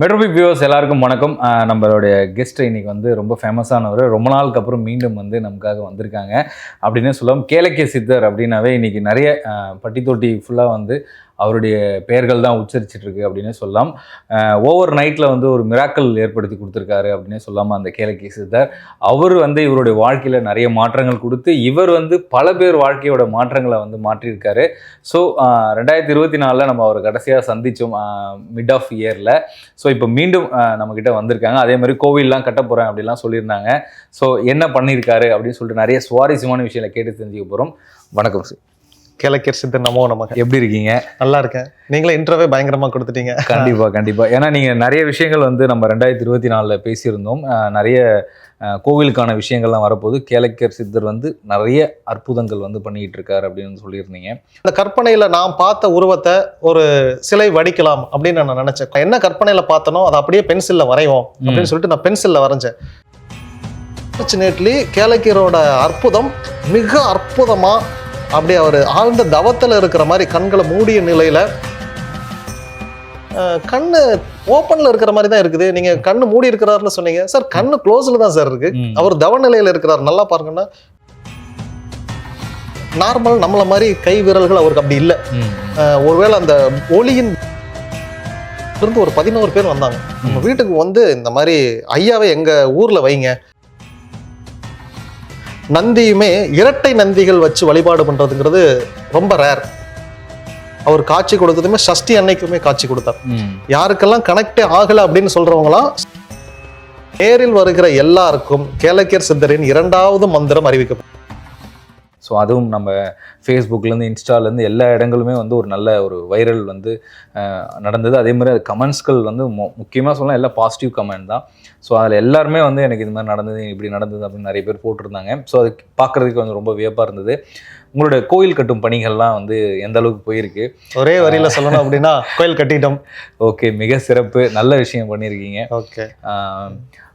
மெட்ரோபிக் viewers எல்லாருக்கும் வணக்கம். நம்மளுடைய கெஸ்ட் இன்னைக்கு வந்து ரொம்ப ஃபேமஸானவர் ரொம்ப நாளுக்கு அப்புறம் மீண்டும் வந்து நமக்காக வந்திருக்காங்க. அப்படின்னு சொல்லுவோம் கேளக்கிய சித்தர் அப்படின்னாவே இன்னைக்கு நிறைய பட்டி தொட்டி ஃபுல்லாக வந்து அவருடைய பெயர்கள் தான் உச்சரிச்சிட்டு இருக்கு அப்படின்னு சொல்லலாம். ஓவர் நைட்டில் வந்து ஒரு மிராக்கல் ஏற்படுத்தி கொடுத்துருக்காரு அப்படின்னு சொல்லாமல் அந்த கேளக்கிய சித்தர். அவர் வந்து இவருடைய வாழ்க்கையில் நிறைய மாற்றங்கள் கொடுத்து இவர் வந்து பல பேர் வாழ்க்கையோட மாற்றங்களை வந்து மாற்றியிருக்காரு. ஸோ ரெண்டாயிரத்தி இருபத்தி நாலில் நம்ம அவர் கடைசியாக சந்தித்தோம் மிட் ஆஃப் இயரில் ஸோ இப்போ மீண்டும் நம்மக்கிட்ட வந்திருக்காங்க. அதே மாதிரி கோவில்லாம் கட்ட போகிறேன் அப்படிலாம் சொல்லியிருந்தாங்க. ஸோ என்ன பண்ணியிருக்காரு அப்படின்னு சொல்லிட்டு நிறைய சுவாரஸ்யமான விஷயங்களை கேட்டு தெரிஞ்சுக்க போகிறோம் வணக்கம் சார் கிழக்கர் சித்தர் நமோ நமக. எப்படி இருக்கீங்க? நல்லா இருக்கேன் நீங்களே இன்ட்ரோவே பயங்கரமா கொடுத்துட்டீங்க. கண்டிப்பா கண்டிப்பா. ஏன்னா நீங்க நிறைய விஷயங்கள் வந்து நம்ம ரெண்டாயிரத்தி இருபத்தி நாலுல பேசியிருந்தோம். நிறைய கோவிலுக்கான விஷயங்கள்லாம் வரப்போது கேளக்கர் சித்தர் வந்து நிறைய அற்புதங்கள் வந்து பண்ணிட்டு இருக்காரு அப்படின்னு சொல்லியிருந்தீங்க. இந்த கற்பனையில நான் பார்த்த உருவத்தை ஒரு சிலை வடிக்கலாம் அப்படின்னு நான் நினைச்சேன். என்ன கற்பனையில பார்த்தனோ அதை அப்படியே பென்சில்ல வரைவோம் அப்படின்னு சொல்லிட்டு நான் பென்சில்ல வரைஞ்சேன். அன்ஃபார்ச்சுனேட்லி கேலக்கீரோட அற்புதம் மிக அற்புதமா அப்படியே அவர் ஆழ்ந்த தவத்துல இருக்கிற மாதிரி கண்களை மூடிய நிலையில கண்ணு ஓப்பன்ல இருக்கிற மாதிரி தான் இருக்குது. நீங்க கண்ணு மூடி இருக்கிறாருன்னு சொன்னீங்க. சார் கண்ணு க்ளோஸ்ல தான் சார் இருக்கு. ம். அவர் தவ நிலையில இருக்கிறார். நல்லா பாருங்கன்னா நார்மல் நம்மள மாதிரி கை விரல்கள் அவருக்கு அப்படி இல்லை. ஒருவேளை அந்த ஒளியின் இருந்து ஒரு பதினோரு பேர் வந்தாங்க. நம்ம வீட்டுக்கு வந்து இந்த மாதிரி ஐயாவை எங்க ஊர்ல வைங்க. நந்தியுமே இரட்டை நந்திகள் வச்சு வழிபாடு பண்றதுங்கிறது ரொம்ப ரேர் அவர் காட்சி கொடுத்ததுமே சஷ்டி அன்னைக்குமே காட்சி கொடுத்தார். யாருக்கெல்லாம் கனெக்டே ஆகல அப்படின்னு சொல்றவங்களாம் நேரில் வருகிற எல்லாருக்கும் கேலக்கியர் சித்தரின் இரண்டாவது மந்திரம் அறிவிக்கப்படும் ஸோ அதுவும் நம்ம ஃபேஸ்புக்லேருந்து இன்ஸ்டாலேருந்து எல்லா இடங்களுமே வந்து ஒரு நல்ல ஒரு வைரல் வந்து நடந்தது. அதே மாதிரி அது கமெண்ட்ஸ்கள் வந்து முக்கியமாக சொல்லலாம் எல்லாம் பாசிட்டிவ் கமெண்ட் தான். ஸோ அதில் எல்லாருமே வந்து எனக்கு இது மாதிரி நடந்தது இப்படி நடந்தது அப்படின்னு நிறைய பேர் போட்டிருந்தாங்க. ஸோ அது பார்க்குறதுக்கு கொஞ்சம் ரொம்ப வியப்பாக இருந்தது. உங்களோட கோயில் கட்டும் பணிகள்லாம் வந்து எந்த அளவுக்கு போயிருக்கு? ஒரே வரியில சொல்லணும் அப்படின்னா கோயில் கட்டிட்டோம் ஓகே மிக சிறப்பு. நல்ல விஷயம் பண்ணியிருக்கீங்க. ஓகே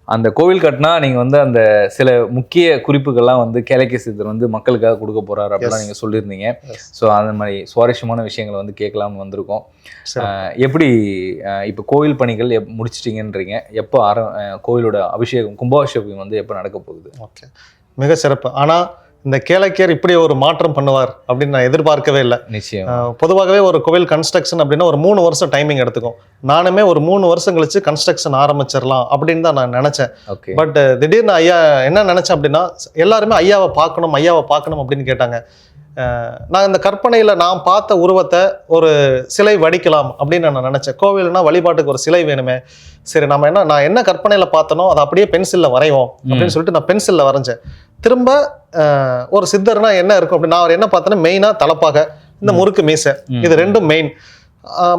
அந்த கோவில் கட்டினா நீங்கள் வந்து அந்த சில முக்கிய குறிப்புகள்லாம் வந்து கேளக்கிய சித்தர் வந்து மக்களுக்காக கொடுக்க போறாரு அப்படிலாம். நீங்கள் சொல்லியிருந்தீங்க. ஸோ அந்த மாதிரி சுவாரஸ்யமான விஷயங்களை வந்து கேட்கலாம்னு வந்திருக்கோம். எப்படி இப்போ கோவில் பணிகள் எப் முடிச்சிட்டிங்கன்றீங்க. எப்போ ஆர கோவிலோட அபிஷேகம் கும்பாபிஷேகம் வந்து எப்போ நடக்க போகுது? ஓகே மிக சிறப்பு. ஆனா இந்த கேளக்கியர் இப்படி ஒரு மாற்றம் பண்ணுவார் அப்படின்னு நான் எதிர்பார்க்கவே இல்லை. நிச்சயம். பொதுவாகவே ஒரு கோவில் கன்ஸ்ட்ரக்ஷன் அப்படின்னா ஒரு மூணு வருஷம் டைமிங் எடுத்துக்கும். நானுமே ஒரு மூணு வருஷம் கழிச்சு கன்ஸ்ட்ரக்ஷன் ஆரம்பிச்சிடலாம் அப்படின்னு தான் நான் நினைச்சேன். பட் திடீர்னு ஐயா என்ன நினைச்சேன் அப்படின்னா எல்லாருமே ஐயாவை பார்க்கணும் ஐயாவை பார்க்கணும் அப்படின்னு கேட்டாங்க. நான் இந்த கற்பனையில நான் பார்த்த உருவத்தை ஒரு சிலை வடிக்கலாம் அப்படின்னு நான் நினைச்சேன். கோவில்னா வழிபாட்டுக்கு ஒரு சிலை வேணுமே. சரி நம்ம என்ன நான் என்ன கற்பனையில பார்த்தனோ அதை அப்படியே பென்சில்ல வரைவோம் அப்படின்னு சொல்லிட்டு நான் பென்சில்ல வரைஞ்சேன். திரும்ப ஒரு சித்தர்னா என்ன இருக்கும் அப்படின்னு நான் அவர் என்ன பார்த்தேன்னா மெயினா தலப்பாக இந்த முறுக்கு மீசை. இது ரெண்டும் மெயின்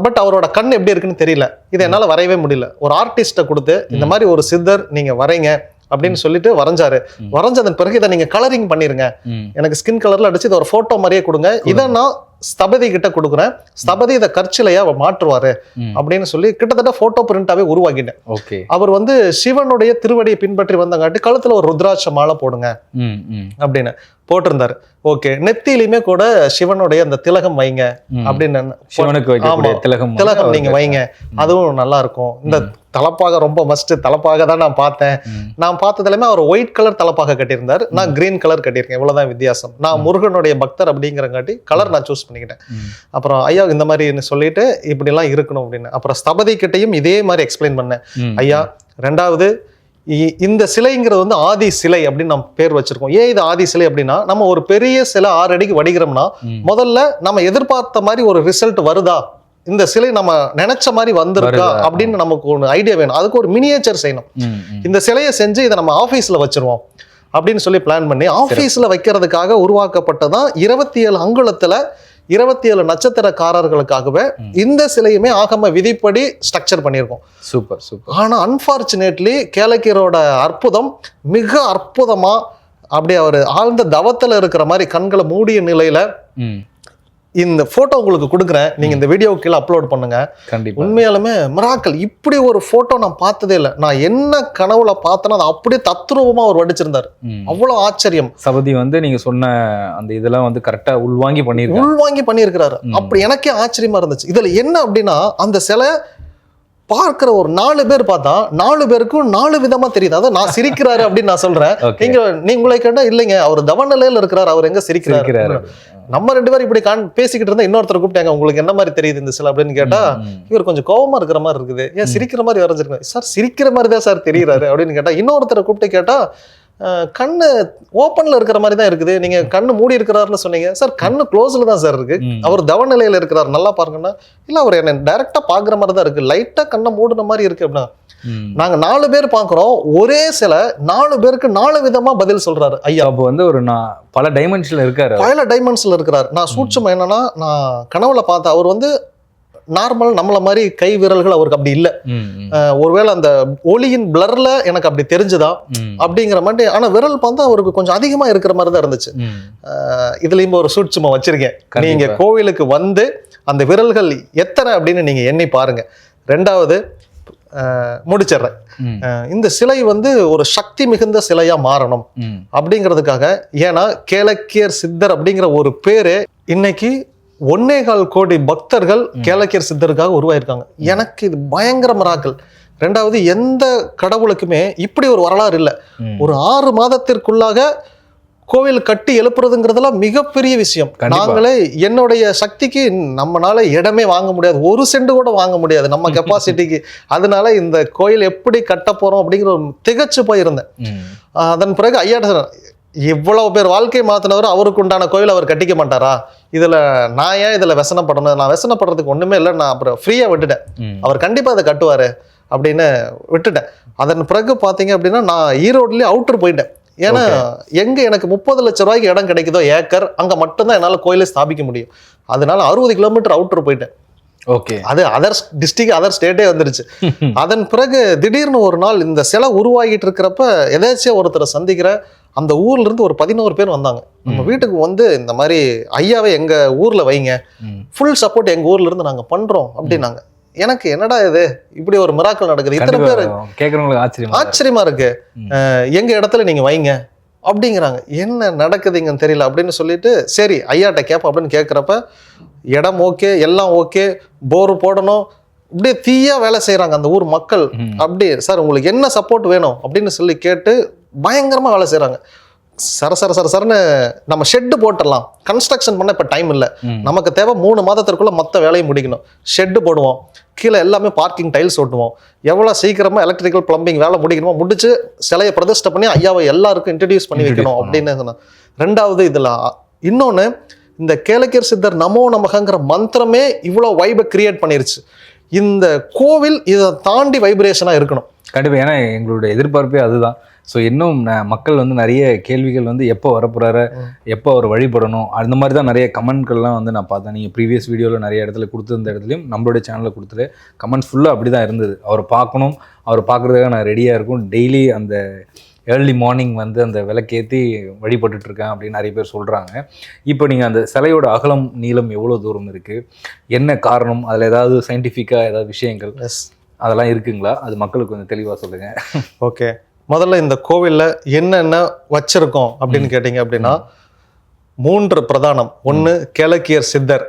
பட் அவரோட கண் எப்படி இருக்குன்னு தெரியல. இதை என்னால வரையவே முடியல. ஒரு ஆர்டிஸ்ட்டை கொடுத்து இந்த மாதிரி ஒரு சித்தர் நீங்க வரைங்க அப்படின்னு சொல்லிட்டு வரைஞ்சாரு. வரைஞ்சதன் பிறகு இதை நீங்க கலரிங் பண்ணிருங்க. எனக்கு ஸ்கின் கலர்ல அடிச்சு இதை ஒரு போட்டோ மாதிரியே கொடுங்க. இதை நான் ஸ்தபதி கிட்ட கொடுக்குறேன். ஸ்தபதி இதை கற்சிலையா மாற்றுவாரு. அப்படின்னு சொல்லி கிட்டத்தட்ட போட்டோ பிரிண்டாவே உருவாக்கிட்டேன். ஓகே. அவர் வந்து சிவனுடைய திருவடியை பின்பற்றி வந்தங்காட்டி கழுத்துல ஒரு ருத்ராட்ச மாலை போடுங்க. அப்படின்னு. போட்டிருந்தாரு. ஓகே நெத்தியிலுமே கூட சிவனுடைய அந்த திலகம் வைங்க. அப்படின்னு சிவனுக்கு. திலகம் திலகம் நீங்க வைங்க. அதுவும் நல்லா இருக்கும். இந்த தலப்பாக ரொம்ப மஸ்ட் தலப்பாக தான் நான் பார்த்தேன். நான் பார்த்ததுலயுமே அவர் ஒயிட் கலர் தலப்பாக கட்டியிருந்தார். நான் கிரீன் கலர் கட்டியிருக்கேன். இவ்வளவுதான் வித்தியாசம். நான் முருகனுடைய பக்தர் அப்படிங்கிறங்காட்டி கலர் நான் சூஸ் பண்ணிக்கிட்டேன். அப்புறம் ஐயா இந்த மாதிரி சொல்லிட்டு இப்படிலாம் இருக்கணும் அப்படின்னு. அப்புறம் ஸ்தபதி கிட்டையும் இதே மாதிரி எக்ஸ்பிளைன் பண்ணேன். ஐயா ரெண்டாவது இந்த சிலைங்கிறது வந்து ஆதி சிலை அப்படின்னு நம்ம பேர் வச்சிருக்கோம். ஏன் இது ஆதி சிலை அப்படின்னா நம்ம ஒரு பெரிய சிலை ஆறு அடிக்கு வடிக்கிறோம்னா. முதல்ல நம்ம எதிர்பார்த்த மாதிரி ஒரு ரிசல்ட் வருதா? இந்த சிலை நம்ம நினைச்ச மாதிரி வந்திருக்கா? அப்படின்னு நமக்கு ஒன்று ஐடியா வேணும். அதுக்கு ஒரு மினியேச்சர் செய்யணும். இந்த சிலையை செஞ்சு இதை நம்ம ஆஃபீஸில் வச்சிருவோம். அப்படின்னு சொல்லி பிளான் பண்ணி ஆஃபீஸில் வைக்கிறதுக்காக உருவாக்கப்பட்டதான் இருபத்தி ஏழு அங்குலத்தில் இருபத்தி ஏழு நட்சத்திரக்காரர்களுக்காகவே. இந்த சிலையுமே ஆகம விதிப்படி ஸ்ட்ரக்சர் பண்ணியிருக்கோம். Super super. ஆனா அன்பார்ச்சுனேட்லி கேலக்கீரோட அற்புதம் மிக அற்புதமா அப்படியே அவர் ஆழ்ந்த தவத்துல இருக்கிற மாதிரி கண்களை மூடிய நிலையில இந்த போட்டோ உங்களுக்கு கொடுக்குறேன். நீங்க இந்த வீடியோ கீழே அப்லோட் பண்ணுங்க. கண்டிப்பா. உண்மையாலுமே மிராக்கல் இப்படி ஒரு போட்டோ நான் பார்த்ததே இல்லை. நான் என்ன கனவுல பார்த்தேனோ அதை அப்படியே தத்ரூபமா அவர் வடிச்சிருந்தார். ம். அவ்வளவு ஆச்சரியம். சபதி வந்து நீங்க சொன்ன அந்த இதெல்லாம் வந்து கரெக்டா உள்வாங்கி பண்ணிருக்காங்க உள்வாங்கி பண்ணியிருக்கிறாரு. அப்படி எனக்கே ஆச்சரியமா இருந்துச்சு. இதுல என்ன அப்படின்னா அந்த சிலை பார்க்கிற ஒரு நாலு பேர் பார்த்தா நாலு பேருக்கும் நாலு விதமா தெரியுது. அதான் நான் சிரிக்கிறாரு அப்படின்னு நான் சொல்றேன். நீங்க நீ உங்களை கேட்டா இல்லைங்க. அவர் தவநிலையில இருக்கிறார். அவர் எங்க சிரிக்கிறாரு? நம்ம ரெண்டு பேரும் இப்படி கான் பேசிக்கிட்டு இருந்தா இன்னொருத்தர் கூப்பிட்டாங்க. உங்களுக்கு என்ன மாதிரி தெரியுது இந்த சிலை அப்படின்னு கேட்டா இவர் கொஞ்சம் கோவமா இருக்கிற மாதிரி இருக்குது. ஏன் சிரிக்கிற மாதிரி வரைஞ்சிருக்கேன் சார் சிரிக்கிற மாதிரி தான் சார் தெரியறாரு அப்படின்னு கேட்டா இன்னொருத்தரை கூப்பிட்டு கேட்டா கண்ணு ஓப்பன்ல இருக்கிற மாதிரி தான் இருக்குது. நீங்க கண்ணு மூடி இருக்கிறாருன்னு சொன்னீங்க. சார் கண்ணு க்ளோஸ்ல தான் சார் இருக்கு. ம். அவர் தவநிலையில இருக்கிறார். நல்லா பாருங்கன்னா இல்ல அவர் என்ன டைரக்டா பாக்குற மாதிரி தான் இருக்கு. லைட்டா கண்ணை மூடின மாதிரி இருக்கு அப்படின்னா. ம். நாங்க நாலு பேர் பாக்குறோம் ஒரே சில நாலு பேருக்கு நாலு விதமா பதில் சொல்றாரு. ஐயா. அப்போ வந்து ஒரு நான் பல டைமென்ஷன்ல இருக்காரு. பல டைமென்ஷன்ல இருக்கிறார். நான் சூட்சம் என்னன்னா நான் கனவுல பார்த்தேன். அவர் வந்து நார்மல் நம்மள மாதிரி கை விரல்கள் அவருக்கு அப்படி இல்லை. ஒருவேளை அந்த ஒளியின் பிளர்ல எனக்கு அப்படி தெரிஞ்சுதா? அப்படிங்கிற மாதிரி ஆனா விரல் பார்த்தா அவருக்கு கொஞ்சம் அதிகமா இருக்கிற மாதிரி தான் இருந்துச்சு. இதுலயும் ஒரு சூட்சுமா வச்சிருக்கேன். நீங்க கோவிலுக்கு வந்து அந்த விரல்கள் எத்தனை அப்படின்னு நீங்க எண்ணி பாருங்க. ரெண்டாவது முடிச்சிடுறேன். இந்த சிலை வந்து ஒரு சக்தி மிகுந்த சிலையா மாறணும். அப்படிங்கிறதுக்காக ஏன்னா கேளக்கியர் சித்தர் அப்படிங்கிற ஒரு பேரு இன்னைக்கு ஒன்னே கால் கோடி பக்தர்கள் கேளக்கியர் சித்தருக்காக உருவாயிருக்காங்க. எனக்கு இது பயங்கர மராக்கள். ரெண்டாவது எந்த கடவுளுக்குமே இப்படி ஒரு வரலாறு இல்லை. ஒரு ஆறு மாதத்திற்குள்ளாக கோவில் கட்டி எழுப்புறதுங்கிறதெல்லாம் மிகப்பெரிய விஷயம். நாங்களே என்னுடைய சக்திக்கு நம்மனால இடமே வாங்க முடியாது. ஒரு சென்ட் கூட வாங்க முடியாது நம்ம கெப்பாசிட்டிக்கு. அதனால இந்த கோயில் எப்படி கட்ட போறோம் அப்படிங்கிற ஒரு திகச்சு போயிருந்தேன். அதன் பிறகு ஐயாட்ட இவ்வளோ பேர் வாழ்க்கை மாற்றினவர் அவருக்கு உண்டான கோயில் அவர் கட்டிக்க மாட்டாரா? இதில் நான் ஏன் இதில் விசனப்படணும் நான் விசனப்படுறதுக்கு ஒன்றுமே இல்லை நான் அப்புறம் ஃப்ரீயாக விட்டுட்டேன். அவர் கண்டிப்பாக அதை கட்டுவார் அப்படின்னு விட்டுட்டேன். அதன் பிறகு பார்த்தீங்க அப்படின்னா நான் ஈரோட்லேயே அவுட்ரு போயிட்டேன். ஏன்னா எங்கே எனக்கு முப்பது லட்ச ரூபாய்க்கு இடம் கிடைக்குதோ ஏக்கர் அங்கே மட்டும்தான் என்னால் கோயிலை ஸ்தாபிக்க முடியும். அதனால் அறுபது கிலோமீட்டர் அவுட்ரு போயிட்டேன். ஓகே. அது அதர் டிஸ்ட்ரிக்ட் அதர் ஸ்டேட்டே வந்துருச்சு. அதன் பிறகு திடீர்னு ஒரு நாள் இந்த சிலை உருவாகிட்டு இருக்கிறப்ப எதாச்சியா ஒருத்தரை சந்திக்கிற அந்த ஊர்ல இருந்து ஒரு பதினோரு பேர் வந்தாங்க. நம்ம. வீட்டுக்கு வந்து இந்த மாதிரி ஐயாவை எங்க ஊர்ல வைங்க. ஃபுல் சப்போர்ட் எங்க ஊர்ல இருந்து நாங்க பண்றோம் அப்படின்னாங்க. எனக்கு என்னடா இது? இப்படி ஒரு மிராக்கள் நடக்குது. இத்தனை பேர் கண்டிப்பா கேக்குறவங்களுக்கு ஆச்சரியமா இருக்கு. ஆச்சரியமா எங்க இடத்துல நீங்க வைங்க அப்படிங்கிறாங்க. என்ன நடக்குதுங்கன்னு தெரியல அப்படின்னு சொல்லிட்டு சரி ஐயாட்ட கேட்போம் அப்படின்னு கேட்குறப்ப இடம் ஓகே எல்லாம் ஓகே போர் போடணும். அப்படியே தீயா வேலை செய்றாங்க அந்த ஊர் மக்கள். ம். அப்படி சார் உங்களுக்கு என்ன சப்போர்ட் வேணும்? அப்படின்னு சொல்லி கேட்டு பயங்கரமா வேலை செய்றாங்க. சர சர சர சரன்னு நம்ம ஷெட்டு போட்டுடலாம். கன்ஸ்ட்ரக்ஷன் பண்ண இப்போ டைம் இல்லை. நமக்கு தேவை மூணு மாதத்திற்குள்ள மொத்த வேலையை முடிக்கணும். ஷெட்டு போடுவோம். கீழே எல்லாமே பார்க்கிங் டைல்ஸ் ஓட்டுவோம். எவ்வளோ சீக்கிரமா எலக்ட்ரிக்கல் பிளம்பிங் வேலை முடிக்கணுமோ முடிச்சு சிலையை பிரதிஷ்டை பண்ணி ஐயாவை எல்லாருக்கும் இன்ட்ரடியூஸ் பண்ணி வைக்கணும். அப்படின்னு சொன்னேன் ரெண்டாவது இதுல இன்னொன்னு இந்த கேளக்கியர் சித்தர் நமோ நமகங்கிற மந்திரமே இவ்வளோ வைபை கிரியேட் பண்ணிருச்சு. இந்த கோவில் இதை தாண்டி வைப்ரேஷனாக இருக்கணும். கண்டிப்பா ஏன்னா எங்களுடைய எதிர்பார்ப்பே அதுதான். ஸோ இன்னும் மக்கள் வந்து நிறைய கேள்விகள் வந்து எப்போ வரப்போறாரு ம். எப்போ அவர் வழிபடணும் அந்த மாதிரி தான் நிறைய கமெண்ட்கள்லாம் வந்து நான் பார்த்தேன். நீங்கள் ப்ரீவியஸ் வீடியோவில் நிறைய இடத்துல கொடுத்துருந்த இடத்துலையும் நம்மளுடைய சேனலில் கொடுத்துட்டு கமெண்ட்ஸ் ஃபுல்லாக அப்படி தான் இருந்தது. அவரை பார்க்கணும் அவர் பார்க்குறதுக்காக நான் ரெடியாக இருக்கும் டெய்லி அந்த ஏர்லி மார்னிங் வந்து அந்த விளக்கேற்றி வழிபட்டுட்டு இருக்கேன் அப்படின்னு நிறைய பேர் சொல்கிறாங்க இப்போ நீங்கள் அந்த சிலையோட அகலம் நீளம் எவ்வளோ தூரம் இருக்குது என்ன காரணம்? அதில் ஏதாவது சயின்டிஃபிக்காக ஏதாவது விஷயங்கள்? அதெல்லாம் இருக்குங்களா? அது மக்களுக்கு கொஞ்சம் தெளிவாக சொல்லுங்கள் ஓகே முதல்ல இந்த கோவில்ல என்னென்ன வச்சிருக்கோம் அப்படின்னு கேட்டிங்க அப்படின்னா மூன்று பிரதானம். ஒன்று கேளக்கியர் சித்தர்.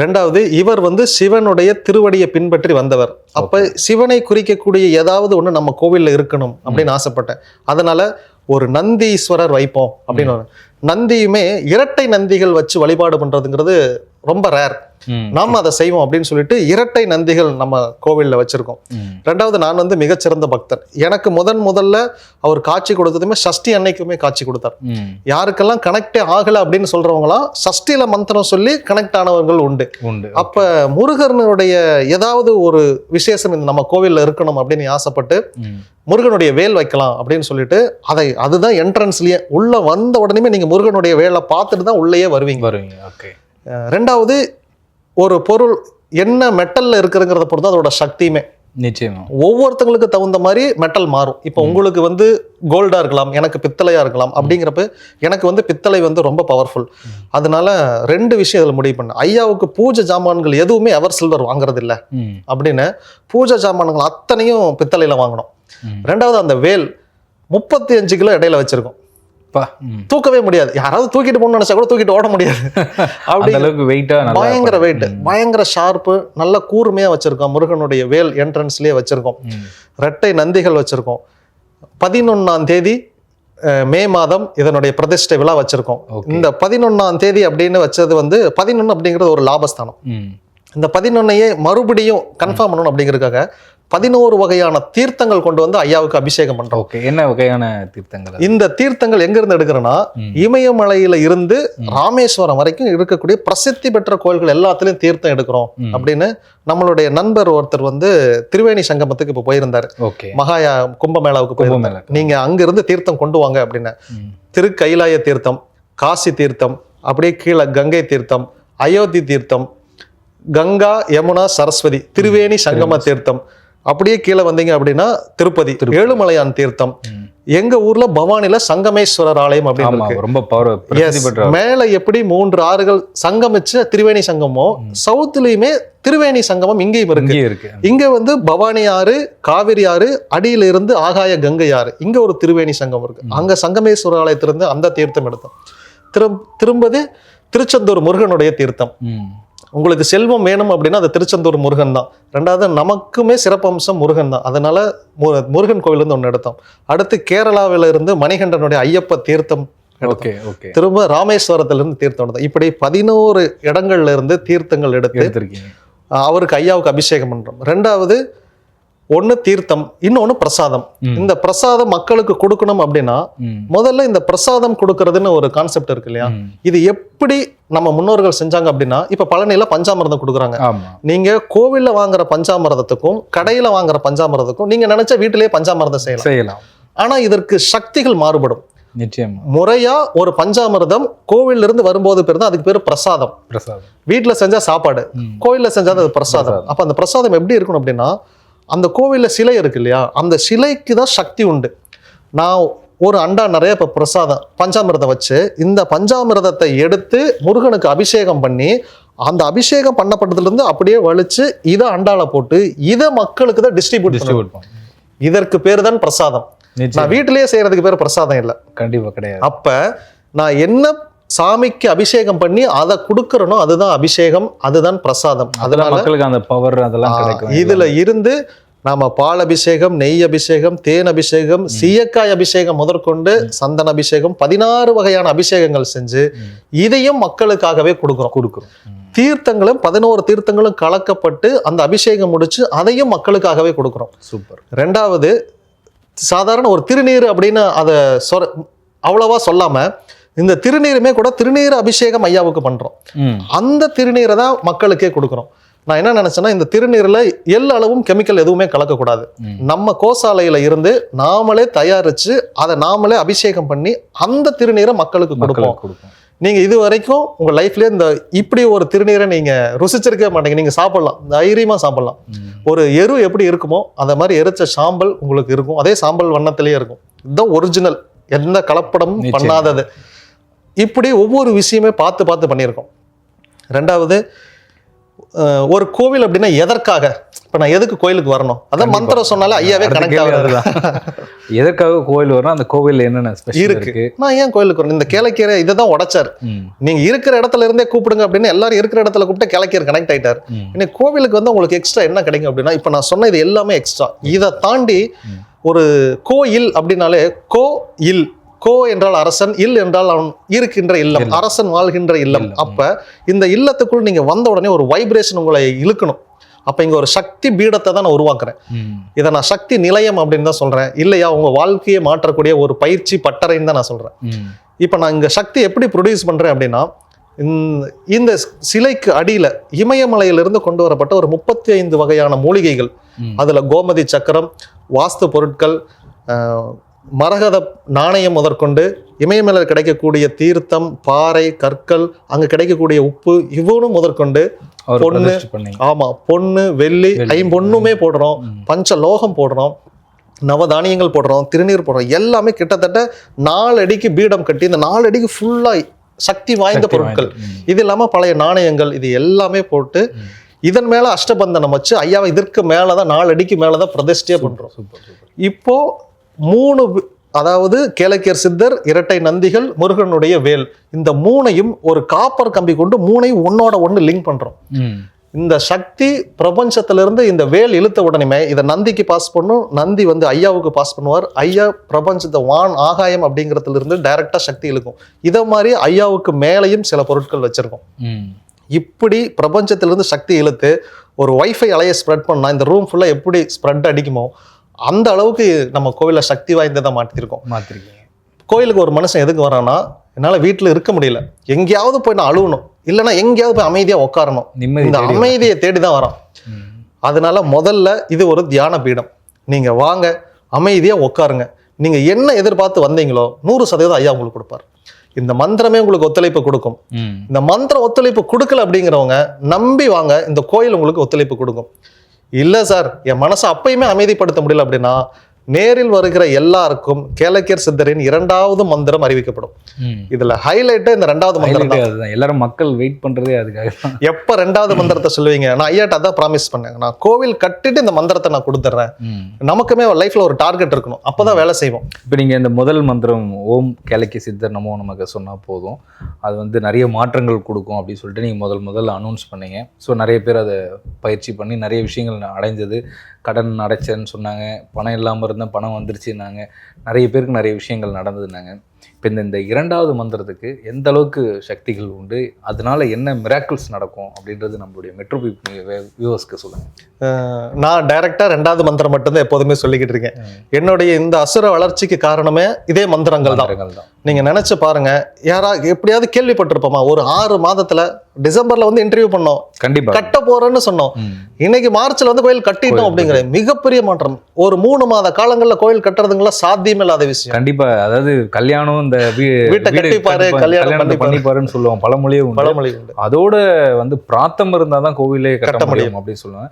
ரெண்டாவது இவர் வந்து சிவனுடைய திருவடியை பின்பற்றி வந்தவர். அப்ப சிவனை குறிக்கக்கூடிய ஏதாவது ஒண்ணு நம்ம கோவில்ல இருக்கணும் அப்படின்னு ஆசைப்பட்டேன். அதனால ஒரு நந்தீஸ்வரர் வைப்போம் அப்படின்னு நந்தியுமே இரட்டை நந்திகள் வச்சு வழிபாடு பண்றதுங்கிறது ரொம்ப ரேர் நாம அதை செய்வோம் அப்படின்னு சொல்லிட்டு இரட்டை நந்திகள் நம்ம கோவில்ல வச்சிருக்கோம். ரெண்டாவது நான் வந்து மிகச்சிறந்த பக்தர் எனக்கு முதன் முதல்ல அவர் காட்சி கொடுத்ததுமே சஷ்டி அன்னைக்குமே காட்சி கொடுத்தார். யாருக்கெல்லாம் கனெக்டே ஆகல அப்படின்னு சொல்றவங்களாம் சஷ்டியில மந்திரம் சொல்லி கனெக்ட் ஆனவர்கள் உண்டு. உண்டு அப்ப முருகனுடைய ஏதாவது ஒரு விசேஷம் இந்த நம்ம கோவில்ல இருக்கணும் அப்படின்னு ஆசைப்பட்டு முருகனுடைய வேல் வைக்கலாம் அப்படின்னு சொல்லிட்டு அதை அதுதான் என்ட்ரன்ஸ்லயே உள்ள வந்த உடனே நீங்க முருகனுடைய வேலை பார்த்துட்டு தான் உள்ளேயே வருவீங்க. வருவீங்க ஓகே ரெண்டாவது ஒரு பொருள் என்ன மெட்டல்ல இருக்குதுங்கிறத பொறுத்து அதோட சக்தியுமே. நிச்சயமா. ஒவ்வொருத்தங்களுக்கு தகுந்த மாதிரி மெட்டல் மாறும். இப்போ உங்களுக்கு வந்து கோல்டா இருக்கலாம் எனக்கு பித்தளையா இருக்கலாம் அப்படிங்கிறப்ப எனக்கு வந்து பித்தளை வந்து ரொம்ப பவர்ஃபுல் அதனால ரெண்டு விஷயம் இதில் முடிவு பண்ணேன் ஐயாவுக்கு பூஜை ஜாமான்கள் எதுவுமே எவர் சில்வர் வாங்குறது இல்ல. அப்படின்னு பூஜை ஜாமான்கள் அத்தனையும் பித்தளையில வாங்கணும். ரெண்டாவது அந்த வேல் முப்பத்தி அஞ்சு கிலோ இடையில வச்சிருக்கோம். தூக்கவே முடியாது. யாராவது தூக்கிட்டு போகணும்னு நினைச்சா கூட தூக்கிட்டு ஓட முடியாது. அப்படி அளவுக்கு வெயிட்டா பயங்கர வெயிட் பயங்கர ஷார்ப்பு நல்ல கூர்மையா வச்சிருக்கோம். முருகனுடைய வேல் என்ட்ரன்ஸ்லயே வச்சிருக்கோம். ரெட்டை நந்திகள் வச்சிருக்கோம். பதினொன்னாம் தேதி மே மாதம் இதனுடைய பிரதிஷ்டை விழா வச்சிருக்கோம். இந்த பதினொன்னாம் தேதி அப்படின்னு வச்சது வந்து பதினொன்னு அப்படிங்கிறது ஒரு லாபஸ்தானம். இந்த பதினொன்னையே மறுபடியும் கன்ஃபார்ம் பண்ணணும் அப்படிங்கிறதுக்காக பதினோரு வகையான தீர்த்தங்கள் கொண்டு வந்து ஐயாவுக்கு அபிஷேகம் பண்றோம் ஓகே என்ன வகையான தீர்த்தங்கள்? இந்த தீர்த்தங்கள் எங்க இருந்து எடுக்கிறோன்னா. இமயமலையில இருந்து ராமேஸ்வரம் வரைக்கும் இருக்கக்கூடிய பிரசித்தி பெற்ற கோயில்கள் எல்லாத்துலயும் தீர்த்தம் எடுக்கிறோம். அப்படின்னு நம்மளுடைய நண்பர் ஒருத்தர் வந்து திரிவேணி சங்கமத்துக்கு இப்ப போயிருந்தாரு ஓகே மகாயா கும்பமேளாவுக்கு போயிருந்தாரு. நீங்க அங்க இருந்து தீர்த்தம் கொண்டு வாங்க அப்படின்னு. திரு கைலாய தீர்த்தம் காசி தீர்த்தம் அப்படியே கீழே கங்கை தீர்த்தம் அயோத்தி தீர்த்தம் கங்கா யமுனா சரஸ்வதி திரிவேணி சங்கம தீர்த்தம் அப்படியே கீழே வந்தீங்க அப்படின்னா திருப்பதி ஏழுமலையான் தீர்த்தம். எங்க ஊர்ல பவானில சங்கமேஸ்வரர் ஆலயம் அப்படின்னு ரொம்ப மேல எப்படி மூன்று ஆறுகள் சங்கமிச்சு திரிவேணி சங்கமோ சவுத்துலயுமே திரிவேணி சங்கமம் இங்கேயும் இருக்கு. இங்கே வந்து பவானி ஆறு காவிரி ஆறு அடியில இருந்து ஆகாய கங்கை ஆறு இங்க ஒரு திரிவேணி சங்கம் இருக்கு. அங்க சங்கமேஸ்வரர் ஆலயத்திலிருந்து அந்த தீர்த்தம் எடுத்தோம். திரும் திரும்பது திருச்செந்தூர் முருகனுடைய தீர்த்தம். உங்களுக்கு செல்வம் வேணும் அப்படின்னா அது திருச்செந்தூர் முருகன் தான். ரெண்டாவது நமக்குமே சிறப்பம்சம் முருகன் தான். அதனால மு- முருகன் கோவில் இருந்து ஒன்று எடுத்தோம். அடுத்து கேரளாவில இருந்து மணிகண்டனுடைய ஐயப்ப தீர்த்தம். Okay okay. திரும்ப ராமேஸ்வரத்துல இருந்து தீர்த்தம் எடுத்தோம். இப்படி பதினோரு இடங்கள்ல இருந்து தீர்த்தங்கள் எடுத்து அவருக்கு ஐயாவுக்கு அபிஷேகம் பண்றோம். ரெண்டாவது ஒண்ணு தீர்த்தம் இன்னொன்னு பிரசாதம். இந்த பிரசாதம் மக்களுக்கு கொடுக்கணும் அப்படின்னா. முதல்ல இந்த பிரசாதம் கொடுக்கறதுன்னு ஒரு கான்செப்ட் இருக்கு இல்லையா. இது எப்படி நம்ம முன்னோர்கள் செஞ்சாங்க அப்படின்னா இப்ப பழனியில பஞ்சாமிர்தம் கொடுக்குறாங்க. நீங்க கோவில்ல வாங்குற பஞ்சாமிர்தத்துக்கும் கடையில வாங்குற பஞ்சாமிர்தத்துக்கும் நீங்க நினைச்ச வீட்டிலேயே பஞ்சாமிர்தம் செய்யலாம். செய்யலாம். ஆனா இதற்கு சக்திகள் மாறுபடும். நிச்சயமா. முறையா ஒரு பஞ்சாமிர்தம் கோவில்ல இருந்து வரும்போது பேர் தான் அதுக்கு பேர் பிரசாதம். பிரசாதம். வீட்ல செஞ்சா சாப்பாடு ம். கோவில்ல செஞ்சா அது பிரசாதம். அப்ப அந்த பிரசாதம் எப்படி இருக்கணும் அப்படின்னா அந்த கோவில்ல சிலை இருக்கு இல்லையா அந்த சிலைக்கு தான் சக்தி உண்டு. நான் ஒரு அண்டா நிறைய இப்ப பிரசாதம் பஞ்சாமிர்தம் வச்சு இந்த பஞ்சாமிர்தத்தை எடுத்து முருகனுக்கு அபிஷேகம் பண்ணி அந்த அபிஷேகம் பண்ணப்பட்டதுல இருந்து அப்படியே வலிச்சு இதை அண்டால போட்டு இதை மக்களுக்கு தான் டிஸ்ட்ரிபியூட் டிஸ்ட்ரிபியூட் இதற்கு பேர் தான் பிரசாதம். நான் வீட்டிலேயே செய்யறதுக்கு பேர் பிரசாதம் இல்லை. கண்டிப்பா கிடையாது. அப்ப நான் என்ன சாமிக்கு அபிஷேகம் பண்ணி அதை கொடுக்கறனோ அதுதான் அபிஷேகம் அதுதான் பிரசாதம். அதெல்லாம் அதனால மக்களுக்கு அந்த பவர் அதெல்லாம் கிடைக்கும். இதுல இருந்து நாம பால் அபிஷேகம் நெய் அபிஷேகம் தேன் அபிஷேகம் சீயக்காய் அபிஷேகம் முதற்கொண்டு சந்தன அபிஷேகம் பதினாறு வகையான அபிஷேகங்கள் செஞ்சு. இதையும் மக்களுக்காகவே கொடுக்குறோம். கொடுக்குறோம். தீர்த்தங்களும் பதினோரு தீர்த்தங்களும் கலக்கப்பட்டு அந்த அபிஷேகம் முடிச்சு அதையும் மக்களுக்காகவே கொடுக்குறோம். சூப்பர். ரெண்டாவது சாதாரண ஒரு திருநீர் அப்படின்னு அதை சொ அவ்வளவா சொல்லாம இந்த திருநீருமே கூட திருநீர் அபிஷேகம் ஐயாவுக்கு பண்றோம். அந்த திருநீரை தான் மக்களுக்கே கொடுக்குறோம். நான் என்ன நினைச்சேன்னா இந்த திருநீர்ல எல் அளவும் கெமிக்கல் எதுவுமே கலக்கக்கூடாது. நம்ம கோசாலையில இருந்து நாமளே தயாரிச்சு அதை நாமளே அபிஷேகம் பண்ணி அந்த திருநீரை மக்களுக்கு கொடுப்போம் மக்களுக்கு கொடுப்போம். நீங்க இது வரைக்கும் உங்க லைஃப்லயே இந்த இப்படி ஒரு திருநீரை நீங்க ருசிச்சிருக்கவே மாட்டீங்க. நீங்க சாப்பிடலாம். தைரியமா சாப்பிடலாம். ஒரு எரு எப்படி இருக்குமோ அந்த மாதிரி எரிச்ச சாம்பல் உங்களுக்கு இருக்கும். அதே சாம்பல் வண்ணத்திலேயே இருக்கும். இதுதான் ஒரிஜினல் எந்த கலப்படமும். பண்ணாதது. இப்படி ஒவ்வொரு விஷயமே பார்த்து பார்த்து பண்ணியிருக்கோம் ரெண்டாவது ஒரு கோவில் அப்படின்னா எதற்காக இப்ப நான் எதுக்கு கோயிலுக்கு வரணும் அதான். மந்திரம் சொன்னாலே ஐயாவே கனெக்ட் அதுதான். எதற்காக கோயில் வரும் அந்த கோவில்ல என்னென்ன இருக்கு. நான் ஏன் கோயிலுக்கு வரணும் இந்த கிழக்கீரை இதை தான் உடைச்சார் ம். நீங்க இருக்கிற இடத்துல இருந்தே கூப்பிடுங்க அப்படின்னு எல்லாரும் இருக்கிற இடத்துல கூப்பிட்டு கிழக்கீர் கனெக்ட் ஆயிட்டார். இன்னைக்கு கோவிலுக்கு வந்து உங்களுக்கு எக்ஸ்ட்ரா என்ன கிடைக்கும் அப்படின்னா இப்போ நான் சொன்ன இது எல்லாமே எக்ஸ்ட்ரா இதை தாண்டி. ஒரு கோயில் அப்படின்னாலே கோ இல் கோ என்றால் அரசன் இல் என்றால் அவன் இருக்கின்ற இல்லம். அரசன் வாழ்கின்ற இல்லம். அப்ப இந்த இல்லத்துக்குள் நீங்க வந்த உடனே ஒரு வைப்ரேஷன் உங்களை இழுக்கணும் அப்ப இங்க ஒரு சக்தி பீடத்தை தான் நான் உருவாக்குறேன். இதை நான் சக்தி நிலையம் அப்படின்னு தான் சொல்றேன் இல்லையா உங்க வாழ்க்கையை மாற்றக்கூடிய ஒரு பயிற்சி பட்டறைன்னு தான் நான் சொல்றேன். இப்போ நான் இங்கே சக்தி எப்படி ப்ரொடியூஸ் பண்ணுறேன் அப்படின்னா இந்த- சிலைக்கு அடியில் இமயமலையிலிருந்து கொண்டு வரப்பட்ட ஒரு முப்பத்தி ஐந்து வகையான மூலிகைகள். அதில் கோமதி சக்கரம் வாஸ்து பொருட்கள் மரகத நாணயம் முதற்கொண்டு இமயமலையில் கிடைக்கக்கூடிய தீர்த்தம் பாறை கற்கள் அங்கே கிடைக்கக்கூடிய உப்பு இவனும் முதற்கொண்டு பொண்ணு. பிரதிஷ்டை பண்ணீங்க ஆமா பொண்ணு வெள்ளி. ஐம்பொன்னுமே போடுறோம். பஞ்ச லோகம் போடுறோம் நவதானியங்கள் போடுறோம் திருநீர் போடுறோம் எல்லாமே கிட்டத்தட்ட நாலு அடிக்கு பீடம் கட்டி இந்த நாலு அடிக்கு ஃபுல்லா சக்தி வாய்ந்த பொருட்கள். இது இல்லாம பழைய நாணயங்கள் இது எல்லாமே போட்டு. இதன் மேல அஷ்டபந்தனம் வச்சு ஐயாவை இதற்கு மேலதான் நாலு அடிக்கு மேலதான் பிரதிஷ்டையே பண்றோம் சூப்பர் சூப்பர் இப்போ மூணு அதாவது கேளக்கியர் சித்தர் இரட்டை நந்திகள் முருகனுடைய வேல். இந்த மூணையும் ஒரு காப்பர் கம்பி கொண்டு மூணையும் ஒன்னோட ஒன்று லிங்க் பண்றோம். ம். இந்த சக்தி பிரபஞ்சத்திலிருந்து இந்த வேல் இழுத்த உடனே இதை நந்திக்கு பாஸ் பண்ணும். நந்தி வந்து ஐயாவுக்கு பாஸ் பண்ணுவார். ஐயா பிரபஞ்சத்தை வான் ஆகாயம் அப்படிங்கிறதுல இருந்து டைரக்டா சக்தி இழுக்கும். இதை மாதிரி ஐயாவுக்கு மேலேயும் சில பொருட்கள் வச்சிருக்கோம். இப்படி பிரபஞ்சத்திலிருந்து சக்தி இழுத்து ஒரு வைஃபை அலையை ஸ்ப்ரெட் பண்ணா இந்த ரூம் ஃபுல்லா எப்படி ஸ்ப்ரெட் அடிக்குமோ அந்த அளவுக்கு நம்ம கோவில்ல சக்தி வாய்ந்ததை மாற்றிருக்கோம். மாத்திருக்கீங்க கோயிலுக்கு ஒரு மனுஷன் எதுக்கு வரான்னா என்னால் வீட்டில் இருக்க முடியல. எங்கேயாவது போய் நான் அழுவணும். இல்லைன்னா எங்கேயாவது போய் அமைதியாக உட்காரணும் நிம்மதி இந்த அமைதியை தேடி தான் வரோம். அதனால முதல்ல இது ஒரு தியான பீடம். நீங்க வாங்க அமைதியா உட்காருங்க நீங்க என்ன எதிர்பார்த்து வந்தீங்களோ நூறு சதவீதம் ஐயா உங்களுக்கு கொடுப்பார். இந்த மந்திரமே உங்களுக்கு ஒத்துழைப்பு கொடுக்கும். இந்த மந்திரம் ஒத்துழைப்பு கொடுக்கல அப்படிங்கிறவங்க நம்பி வாங்க இந்த கோயில் உங்களுக்கு ஒத்துழைப்பு கொடுக்கும். இல்லை சார் என் மனசை அப்பயுமே அமைதிப்படுத்த முடியல அப்படின்னா நேரில் வருகிற எல்லாருக்கும் கேளக்கியர் சித்தரின் இரண்டாவது மந்திரம் அறிவிக்கப்படும். இதுல ஹைலைட்டே இந்த ரெண்டாவது மந்திரம் எல்லாரும் மக்கள் வெயிட் பண்றதே அதுக்காக எப்ப ரெண்டாவது மந்திரத்தை சொல்லுவீங்க? நான் ஐயாட்ட அதான் ப்ராமிஸ் பண்ணேன். நான் கோவில் கட்டிட்டு இந்த மந்திரத்தை நான் கொடுத்துட்றேன் நமக்குமே லைஃப்ல ஒரு டார்கெட் இருக்கணும். அப்பதான் வேலை செய்வோம். இப்போ நீங்கள் இந்த முதல் மந்திரம் ஓம் கேலக்கி சித்தர் நமோ நமக்கு சொன்னால் போதும். அது வந்து நிறைய மாற்றங்கள் கொடுக்கும் அப்படின்னு சொல்லிட்டு நீங்கள் முதல் முதல்ல அனௌன்ஸ் பண்ணீங்க. ஸோ நிறைய பேர் அதை பயிற்சி பண்ணி நிறைய விஷயங்கள் அடைஞ்சது. கடன் அடைச்சேன்னு சொன்னாங்க. பணம் இல்லாமல் இருந்தேன் பணம் வந்துருச்சுன்னாங்க. நிறைய பேருக்கு நிறைய விஷயங்கள் நடந்ததுனாங்க. இப்போ இந்த இந்த இரண்டாவது மந்திரத்துக்கு எந்த அளவுக்கு சக்திகள் உண்டு? அதனால என்ன மிராக்கிள்ஸ் நடக்கும் அப்படின்றது நம்மளுடைய மெட்ரோ வியூவர்ஸ்க்கு சொல்லுங்கள் நான் டைரக்டா ரெண்டாவது மந்திரம் மட்டும்தான் எப்போதுமே சொல்லிக்கிட்டு இருக்கேன். என்னுடைய இந்த அசுர வளர்ச்சிக்கு காரணமே இதே மந்திரங்கள் தான் மந்திரங்கள் தான் நீங்க நினைச்சு பாருங்க யாரா எப்படியாவது கேள்விப்பட்டிருப்போமா ஒரு ஆறு மாதத்துல டிசம்பர்ல வந்து இன்டர்வியூ பண்ணோம். கண்டிப்பாக கட்ட போறேன்னு சொன்னோம். இன்னைக்கு மார்ச்ல வந்து கோயில் கட்டிட்டோம் அப்படிங்கிற மிகப்பெரிய மாற்றம். ஒரு மூணு மாத காலங்கள்ல கோயில் கட்டுறதுங்களாம் சாத்தியமே இல்லாத விஷயம். கண்டிப்பா. அதாவது கல்யாணம் இந்த வீட்டை வீடு கட்டிப்பாரு, கட்டிப்பா- கல்யாணம். பண்ணிப்பாருன்னு சொல்லுவோம் பழமொழியே உண்டு. பழமொழி அதோட வந்து பிராத்தம் இருந்தாதான் கோவிலே கட்ட கட்ட முடியும். அப்படின்னு சொல்லுவேன்